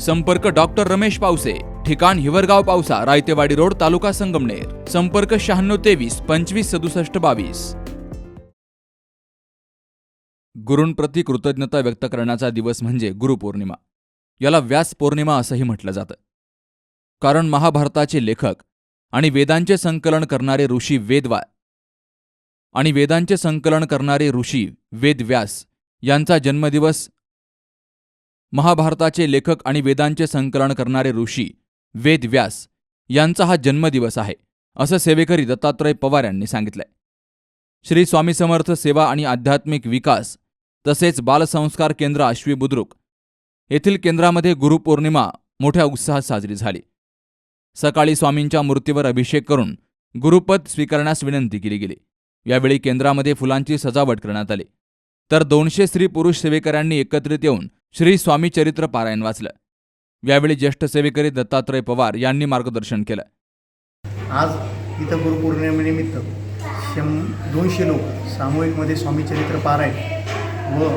संपर्क डॉक्टर रमेश पावसे ठिकाण हिवरगाव पावसा रायतेवाडी रोड तालुका संगमनेर. संपर्क शहाण्णव तेवीस पंचवीस सदुसष्ट बावीस. गुरूंप्रती कृतज्ञता व्यक्त करण्याचा दिवस म्हणजे गुरुपौर्णिमा. याला व्यास पौर्णिमा असंही म्हटलं जातं. कारण महाभारताचे लेखक आणि वेदांचे संकलन करणारे ऋषी वेदवा आणि वेदांचे संकलन करणारे ऋषी वेदव्यास यांचा जन्मदिवस महाभारताचे लेखक आणि वेदांचे संकलन करणारे ऋषी वेदव्यास यांचा हा जन्मदिवस आहे असं सेवेकरी दत्तात्रय पवार यांनी सांगितलंय. श्री स्वामी समर्थ सेवा आणि आध्यात्मिक विकास तसेच बालसंस्कार केंद्र आश्वी बुद्रुक येथील केंद्रामध्ये गुरुपौर्णिमा मोठ्या उत्साहात साजरी झाली. सकाळी स्वामींच्या मूर्तीवर अभिषेक करून गुरुपद स्वीकारण्यास विनंती केली गेली. यावेळी केंद्रामध्ये फुलांची सजावट करण्यात आली. तर दोनशे स्त्री पुरुष सेवेकऱ्यांनी एकत्रित येऊन श्री स्वामी चरित्र पारायण वाचलं. यावेळी ज्येष्ठ सेवेकरी दत्तात्रय पवार यांनी मार्गदर्शन केलं. आज इथं गुरुपौर्णिमेनिमित्त शं दोनशे लोक सामूहिकमध्ये स्वामीचरित्र पारायण व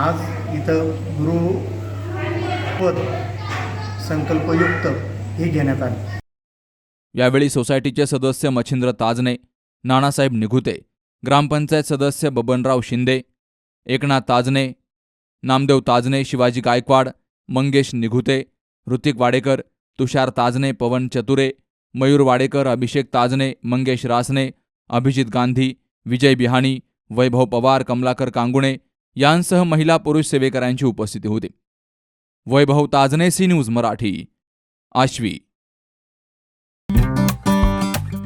आज इथं गुरुपद संकल्पयुक्त हे घेण्यात आले. यावेळी सोसायटीचे सदस्य मच्छिंद्र ताजने नानासाहेब निघुते ग्रामपंचायत सदस्य बबनराव शिंदे एकनाथ ताजने नामदेव ताजने शिवाजी गायकवाड मंगेश निघुते ऋतिक वाडेकर तुषार ताजने पवन चतुरे मयूर वाडेकर अभिषेक ताजने मंगेश रासने अभिजित गांधी विजय बिहाणी वैभव पवार कमलाकर कांगुणे यांसह महिला पुरुष सेवेकरांची उपस्थिती होती. Vaibhav Tajne C news Marathi Ashwi.